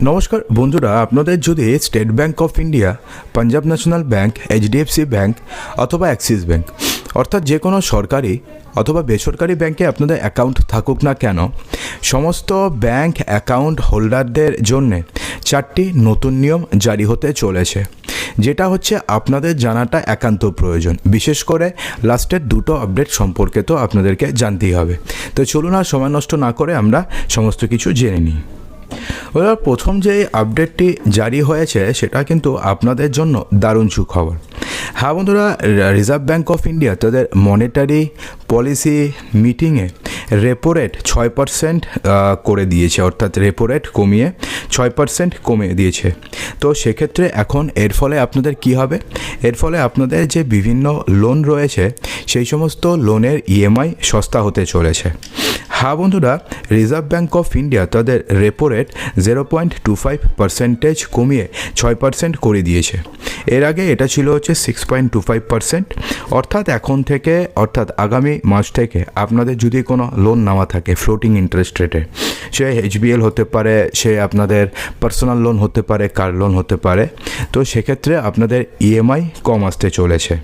নমস্কার, বন্ধুরা, আপনাদের যদি state bank of India Punjab national bank HDFC bank অথবা অ্যাক্সিস ব্যাংক অর্থাৎ যে কোনো সরকারি অথবা বেসরকারি ব্যাংকে আপনাদের অ্যাকাউন্ট থাকুক না কেন, সমস্ত ব্যাংক অ্যাকাউন্ট হোল্ডারদের জন্যে চারটি নতুন নিয়ম জারি হতে চলেছে। যেটা হচ্ছে আপনাদের জানাটা একান্ত প্রয়োজন। বিশেষ করে লাস্টের দুটো আপডেট সম্পর্কে তো আপনাদেরকে জানতেই হবে। তো চলুন আর সময় নষ্ট না করে আমরা সমস্ত কিছু জেনে নিই। এবার প্রথম যে আপডেটটি জারি হয়েছে, সেটা কিন্তু আপনাদের জন্য দারুণ সুখবর। হ্যাঁ বন্ধুরা রিজার্ভ ব্যাঙ্ক অফ ইন্ডিয়া তাদের মনিটারি পলিসি মিটিংয়ে রেপো রেট ছয় পার্সেন্ট করে দিয়েছে, অর্থাৎ রেপো রেট কমিয়ে ছয় পার্সেন্ট কমিয়ে দিয়েছে। তো সেক্ষেত্রে এখন এর ফলে আপনাদের কি হবে? এর ফলে আপনাদের যে বিভিন্ন লোন রয়েছে, সেই সমস্ত লোনের ইএমআই সস্তা হতে চলেছে। হ্যাঁ বন্ধুরা রিজার্ভ ব্যাঙ্ক অফ ইন্ডিয়া তাদের repo rate zero point two five percentage কমিয়ে ছয় পার্সেন্ট করে দিয়েছে। এর আগে এটা ছিল হচ্ছে six point two five percent অর্থাৎ এখন থেকে, অর্থাৎ আগামী মাস থেকে আপনাদের যদি কোনো লোন নেওয়া থাকে ফ্লোটিং ইন্টারেস্ট রেটে সে এইচবিএল হতে পারে, সে আপনাদের পার্সোনাল লোন হতে পারে কার লোন হতে পারে, তো সেক্ষেত্রে আপনাদের ইএমআই কম আসতে চলেছে।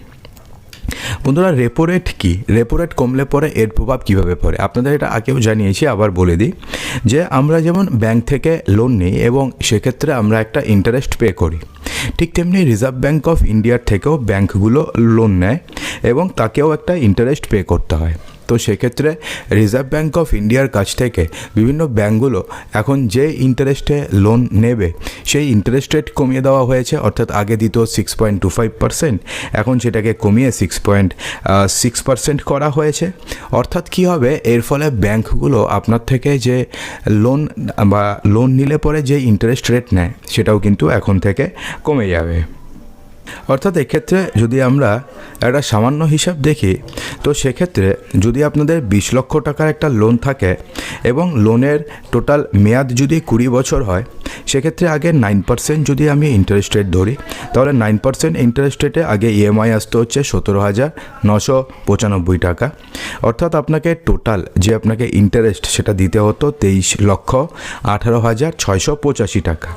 বন্ধুরা রেপো রেট কী? রেপো রেট কমলে পরে এর প্রভাব কীভাবে পড়ে? আপনাদের এটা আগেও জানিয়েছি, আবার বলে দিই যে আমরা যেমন ব্যাংক থেকে লোন নিই এবং সেক্ষেত্রে আমরা একটা ইন্টারেস্ট পে করি, ঠিক তেমনি রিজার্ভ ব্যাঙ্ক অফ ইন্ডিয়ার থেকেও ব্যাংকগুলো লোন নেয় এবং তাকেও একটা ইন্টারেস্ট পে করতে হয়। তো সেক্ষেত্রে রিজার্ভ ব্যাঙ্ক অফ ইন্ডিয়ার কাছ থেকে বিভিন্ন ব্যাঙ্কগুলো এখন যে ইন্টারেস্টে লোন নেবে, সেই ইন্টারেস্ট রেট কমিয়ে দেওয়া হয়েছে, অর্থাৎ আগে দিত six point two five percent এখন সেটাকে কমিয়ে সিক্স পয়েন্ট সিক্স পার্সেন্ট করা হয়েছে। অর্থাৎ কী হবে? এর ফলে ব্যাঙ্কগুলো আপনার থেকে যে লোন বা লোন নিলে পরে যে ইন্টারেস্ট রেট নেয়, সেটাও কিন্তু এখন থেকে কমে যাবে। অর্থাৎ এক্ষেত্রে যদি আমরা একটা সামান্য হিসাব দেখি, তো সেক্ষেত্রে যদি আপনাদের বিশ লক্ষ টাকার একটা লোন থাকে এবং লোনের টোটাল মেয়াদ যদি কুড়ি বছর হয়, সেক্ষেত্রে আগে নাইন পার্সেন্ট যদি আমি ইন্টারেস্ট রেট ধরি, তাহলে নাইন পার্সেন্ট ইন্টারেস্ট রেটে আগে ইএমআই আসতে হচ্ছে সতেরো হাজার নশো পঁচানব্বই টাকা। অর্থাৎ আপনাকে টোটাল যে আপনাকে ইন্টারেস্ট সেটা দিতে হতো তেইশ লক্ষ আঠারো হাজার ছয়শো পঁচাশি টাকা।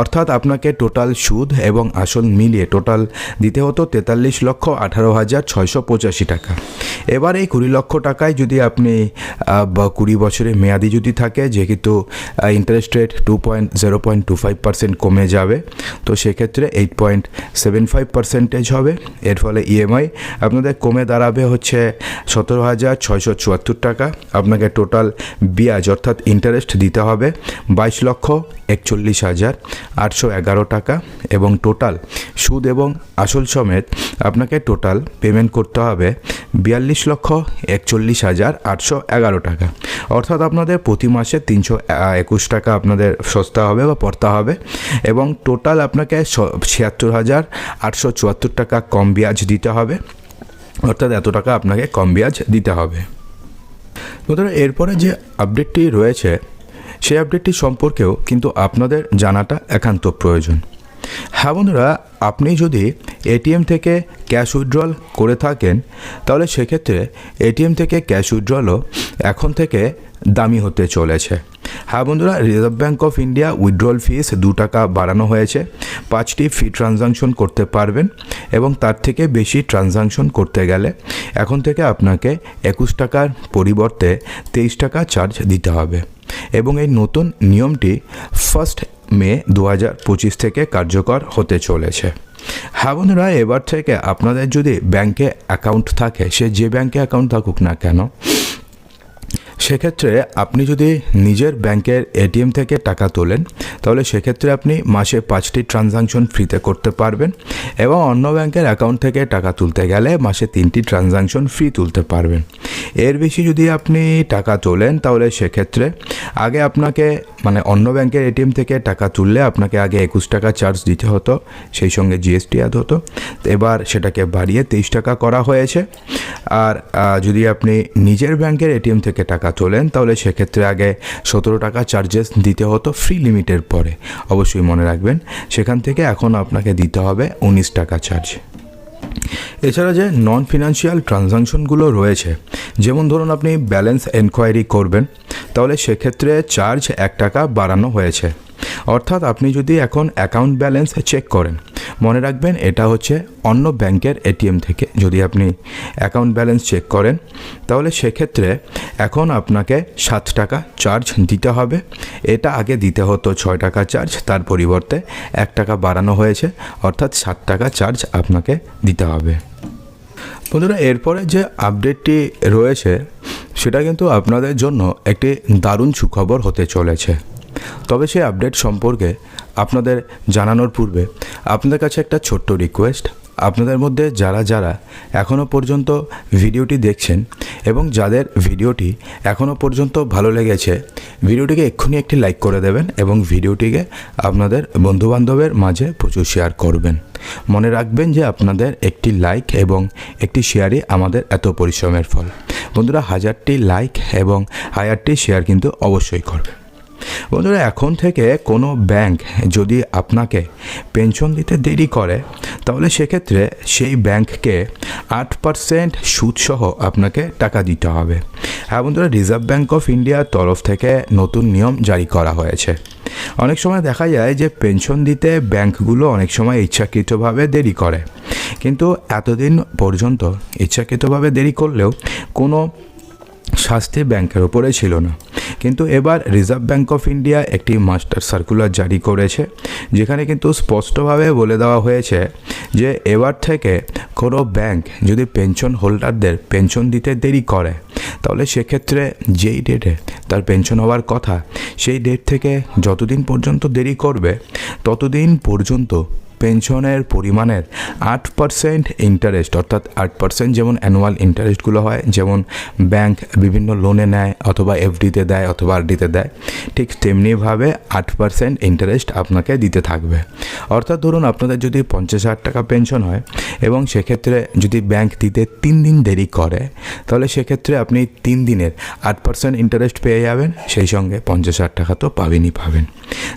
অর্থাৎ আপনাকে টোটাল সুদ এবং আসল মিলিয়ে টোটাল দিতে হতো তেতাল্লিশ লক্ষ আঠারো হাজার ছয়শো পঁচাশি টাকা। এবার এই কুড়ি লক্ষ টাকায় যদি আপনি কুড়ি বছরের মেয়াদি যদি থাকে, যেহেতু interest rate two point zero point two five percent কমে যাবে, তো সেক্ষেত্রে eight point seven five percentage হবে। এর ফলে ইএমআই আপনাদের কমে দাঁড়াবে হচ্ছে সতেরো হাজার ছয়শো চুয়াত্তর টাকা। আপনাকে টোটাল বিয়াজ অর্থাৎ ইন্টারেস্ট দিতে হবে বাইশ লক্ষ একচল্লিশ হাজার আটশো এগারো টাকা এবং টোটাল সুদ এবং আসল সমেত আপনাকে টোটাল পেমেন্ট করতে হবে বিয়াল্লিশ লক্ষ একচল্লিশ হাজার আটশো এগারো টাকা। অর্থাৎ আপনাদের প্রতি মাসে তিনশো একুশ টাকা আপনাদের সস্তা হবে বা পড়তে হবে এবং টোটাল আপনাকে ছিয়াত্তর হাজার আটশো চুয়াত্তর টাকা কম বিয়াজ দিতে হবে। অর্থাৎ এত টাকা আপনাকে কম বিয়াজ দিতে হবে। এরপরে যে আপডেটটি রয়েছে, সেই আপডেটটি সম্পর্কেও কিন্তু আপনাদের জানাটা একান্ত প্রয়োজন। হ্যাঁ বন্ধুরা, আপনি যদি এটিএম থেকে ক্যাশ উইথড্রল করে থাকেন, তাহলে সেক্ষেত্রে এটিএম থেকে ক্যাশ উইথড্রলও এখন থেকে দামি হতে চলেছে। হ্যাঁ বন্ধুরা reserve bank of India withdrawal fees দু টাকা বাড়ানো হয়েছে। পাঁচটি ফি ট্রানজাকশন করতে পারবেন এবং তার থেকে বেশি ট্রানজাকশন করতে গেলে এখন থেকে আপনাকে একুশ টাকার পরিবর্তে তেইশ টাকা চার্জ দিতে হবে। এবং এই নতুন নিয়মটি ফার্স্ট মে দু হাজার পঁচিশ থেকে কার্যকর হতে চলেছে। হ্যাঁ রায় এবার থেকে আপনাদের যদি ব্যাংকে অ্যাকাউন্ট থাকে, সে যে ব্যাংকে অ্যাকাউন্ট থাকুক না কেন সেক্ষেত্রে আপনি যদি নিজের ব্যাংকের এটিএম থেকে টাকা তোলেন, তাহলে সেক্ষেত্রে আপনি মাসে পাঁচটি ট্রানজাকশন ফ্রিতে করতে পারবেন এবং অন্য ব্যাংকের অ্যাকাউন্ট থেকে টাকা তুলতে গেলে মাসে তিনটি ট্রানজাকশন ফ্রি তুলতে পারবেন। এর বেশি যদি আপনি টাকা তোলেন, তাহলে সেক্ষেত্রে আগে আপনাকে মানে অন্য ব্যাংকের এটিএম থেকে টাকা তুললে আপনাকে আগে একুশ টাকা চার্জ দিতে হতো, সেই সঙ্গে জিএসটি অ্যাড হতো। এবার সেটাকে বাড়িয়ে তেইশ টাকা করা হয়েছে। আর যদি আপনি নিজের ব্যাংকের এটিএম থেকে টাকা তোলেন, তাহলে সেক্ষেত্রে আগে সতেরো টাকা চার্জেস দিতে হতো ফ্রি লিমিটের পরে। অবশ্যই মনে রাখবেন, সেখান থেকে এখন আপনাকে দিতে হবে উনিশ টাকা চার্জ এছাড়া যে নন ফিনান্সিয়াল ট্রানজাকশনগুলো রয়েছে, যেমন ধরুন আপনি ব্যালেন্স এনকোয়ারি করবেন, তাহলে সেক্ষেত্রে চার্জ এক টাকা বাড়ানো হয়েছে। অর্থাৎ আপনি যদি এখন অ্যাকাউন্ট ব্যালেন্স চেক করেন, মনে রাখবেন এটা হচ্ছে অন্য ব্যাংকের এটিএম থেকে যদি আপনি অ্যাকাউন্ট ব্যালেন্স চেক করেন, তাহলে সেক্ষেত্রে এখন আপনাকে সাত টাকা চার্জ দিতে হবে। এটা আগে দিতে হতো ছয় টাকা চার্জ তার পরিবর্তে এক টাকা বাড়ানো হয়েছে, অর্থাৎ সাত টাকা চার্জ আপনাকে দিতে হবে। বন্ধুরা, এরপরে যে আপডেটটি রয়েছে, সেটা কিন্তু আপনাদের জন্য একটি দারুণ সুখবর হতে চলেছে। তবে সেই আপডেট সম্পর্কে আপনাদের জানানোর পূর্বে আপনাদের কাছে একটা ছোট্ট রিকোয়েস্ট। আপনাদের মধ্যে যারা যারা এখনও পর্যন্ত ভিডিওটি দেখছেন এবং যাদের ভিডিওটি এখনও পর্যন্ত ভালো লেগেছে, ভিডিওটিকে এক্ষুনি একটি লাইক করে দেবেন এবং ভিডিওটিকে আপনাদের বন্ধুবান্ধবের মাঝে প্রচুর শেয়ার করবেন। মনে রাখবেন যে আপনাদের একটি লাইক এবং একটি শেয়ারই আমাদের এত পরিশ্রমের ফল। বন্ধুরা, হাজারটি লাইক এবং হাজারটি শেয়ার কিন্তু অবশ্যই করবে বন্ধুরা, এখন থেকে কোনো ব্যাংক যদি আপনাকে পেনশন দিতে দেরি করে, তাহলে সেক্ষেত্রে সেই ব্যাংককে আট পার্সেন্ট সুদসহ আপনাকে টাকা দিতে হবে। হ্যাঁ বন্ধুরা, রিজার্ভ ব্যাঙ্ক অফ ইন্ডিয়ার তরফ থেকে নতুন নিয়ম জারি করা হয়েছে। অনেক সময় দেখা যায় যে পেনশন দিতে ব্যাংকগুলো অনেক সময় ইচ্ছাকৃতভাবে দেরি করে। কিন্তু এতদিন পর্যন্ত ইচ্ছাকৃতভাবে দেরি করলেও কোনো শাস্তি ব্যাংকের ওপরে ছিল না। কিন্তু এবার রিজার্ভ ব্যাঙ্ক অফ ইন্ডিয়া একটি মাস্টার সার্কুলার জারি করেছে, যেখানে কিন্তু স্পষ্টভাবে বলে দেওয়া হয়েছে যে এবার থেকে কোনো ব্যাংক যদি পেনশন হোল্ডারদের পেনশন দিতে দেরি করে, তাহলে সেক্ষেত্রে যেই ডেটে তার পেনশন হওয়ার কথা, সেই ডেট থেকে যতদিন পর্যন্ত দেরি করবে, ততদিন পর্যন্ত পেনশনের পরিমাণের আট পার্সেন্ট ইন্টারেস্ট অর্থাৎ আট পার্সেন্ট যেমন অ্যানুয়াল ইন্টারেস্টগুলো হয়, যেমন ব্যাংক বিভিন্ন লোনে নেয় অথবা এফডিতে দেয় অথবা আরডিতে দেয়, ঠিক তেমনিভাবে আট পার্সেন্ট ইন্টারেস্ট আপনাকে দিতে থাকবে। অর্থাৎ ধরুন আপনাদের যদি পঞ্চাশ হাজার টাকা পেনশন হয় এবং সেক্ষেত্রে যদি ব্যাংক দিতে তিন দিন দেরি করে, তাহলে সেক্ষেত্রে আপনি তিন দিনের আট পার্সেন্ট ইন্টারেস্ট পেয়ে যাবেন, সেই সঙ্গে পঞ্চাশ হাজার টাকা তো পাবেনই পাবেন।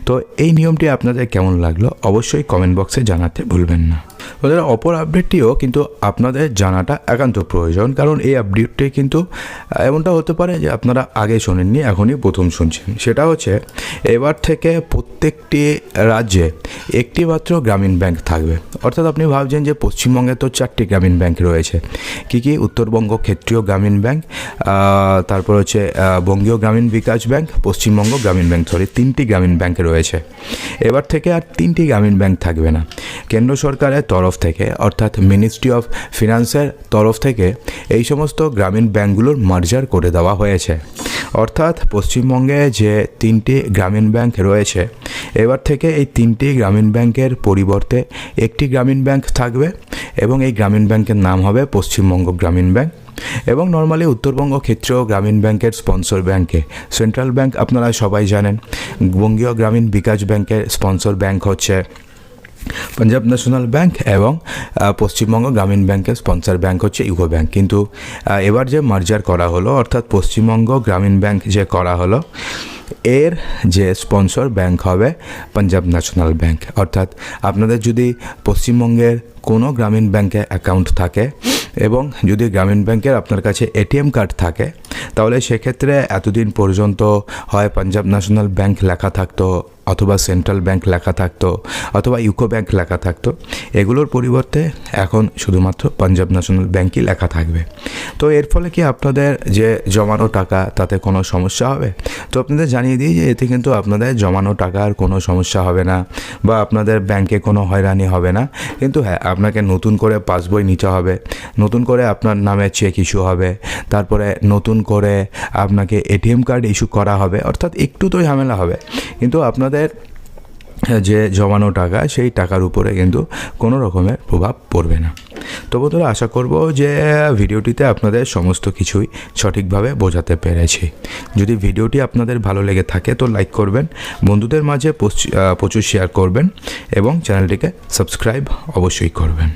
তো এই নিয়মটি আপনাদের কেমন লাগল অবশ্যই কমেন্ট বক্সে জানাতে ভুলবেন না। ওদের অপর আপডেটটিও কিন্তু আপনাদের জানাটা একান্ত প্রয়োজন। কারণ এই আপডেটটি কিন্তু এমনটা হতে পারে যে আপনারা আগে শোনেননি, এখনই প্রথম শুনছেন। সেটা হচ্ছে, এবার থেকে প্রত্যেকটি রাজ্যে একটি মাত্র গ্রামীণ ব্যাংক থাকবে। অর্থাৎ আপনি ভাবছেন যে পশ্চিমবঙ্গে তো চারটি গ্রামীণ ব্যাংক রয়েছে। কী কী? উত্তরবঙ্গ ক্ষেত্রীয় গ্রামীণ ব্যাংক তারপর হচ্ছে বঙ্গীয় গ্রামীণ বিকাশ ব্যাংক, পশ্চিমবঙ্গ গ্রামীণ ব্যাংক সরি তিনটি গ্রামীণ ব্যাংক রয়েছে। এবার থেকে আর তিনটি গ্রামীণ ব্যাংক থাকবে না। কেন্দ্র সরকারের তরফ থেকে, অর্থাৎ মিনিস্ট্রি অফ ফিনান্সের তরফ থেকে, এই সমস্ত গ্রামীণ ব্যাংকগুলোর মার্জার করে দেওয়া হয়েছে। অর্থাৎ পশ্চিমবঙ্গে যে তিনটি গ্রামীণ ব্যাংক রয়েছে, এবার থেকে এই তিনটি গ্রামীণ ব্যাংকের পরিবর্তে একটি গ্রামীণ ব্যাংক থাকবে এবং এই গ্রামীণ ব্যাংকের নাম হবে পশ্চিমবঙ্গ গ্রামীণ ব্যাংক। এবং নর্মালি উত্তরবঙ্গ ক্ষেত্রেও গ্রামীণ ব্যাংকের স্পন্সর ব্যাংকে সেন্ট্রাল ব্যাংক আপনারা সবাই জানেন, বঙ্গীয় গ্রামীণ বিকাশ ব্যাংকের স্পন্সর ব্যাংক হচ্ছে। পাঞ্জাব ন্যাশনাল ব্যাংক এবং পশ্চিমবঙ্গ গ্রামীণ ব্যাংকের স্পন্সর ব্যাংক হচ্ছে ইউকো ব্যাংক। কিন্তু এবার যে মার্জার করা হলো, অর্থাৎ পশ্চিমবঙ্গ গ্রামীণ ব্যাংক যে করা হলো, এর যে স্পন্সর ব্যাংক হবে পাঞ্জাব ন্যাশনাল ব্যাংক। অর্থাৎ আপনাদের যদি পশ্চিমবঙ্গের কোনো গ্রামীণ ব্যাংকে অ্যাকাউন্ট থাকে এবং যদি গ্রামীণ ব্যাংকের আপনার কাছে এটিএম কার্ড থাকে, তাহলে সেক্ষেত্রে এতদিন পর্যন্ত হয় পাঞ্জাব ন্যাশনাল ব্যাংক লেখা থাকতো অথবা সেন্ট্রাল ব্যাংক লেখা থাকতো, অথবা ইউকো ব্যাংক লেখা থাকতো, এগুলোর পরিবর্তে এখন শুধুমাত্র পাঞ্জাব ন্যাশনাল ব্যাংকই লেখা থাকবে। তো এর ফলে কি আপনাদের যে জমানো টাকা, তাতে কোনো সমস্যা হবে? তো আপনাদের জানিয়ে দিই যে এতে কিন্তু আপনাদের জমানো টাকার কোনো সমস্যা হবে না, বা আপনাদের ব্যাংকে কোনো হয়রানি হবে না। কিন্তু হ্যাঁ আপনাকে নতুন করে পাসবই নিতে হবে, নতুন করে আপনার নামে চেক ইস্যু হবে, তারপরে নতুন করে আপনাকে এটিএম কার্ড ইস্যু করা হবে, অর্থাৎ একটু তো ঝামেলা হবে। কিন্তু আপনাদের যে জমানো টাকা, সেই টাকার উপরে কিন্তু কোনো রকমের প্রভাব পড়বে না। তো বন্ধুরা, আশা করব যে ভিডিওটিতে আপনাদের সমস্ত কিছুই সঠিকভাবে বোঝাতে পেরেছি। যদি ভিডিওটি আপনাদের ভালো লেগে থাকে, তো লাইক করবেন, বন্ধুদের মাঝে প্রচুর শেয়ার করবেন এবং চ্যানেলটিকে সাবস্ক্রাইব অবশ্যই করবেন।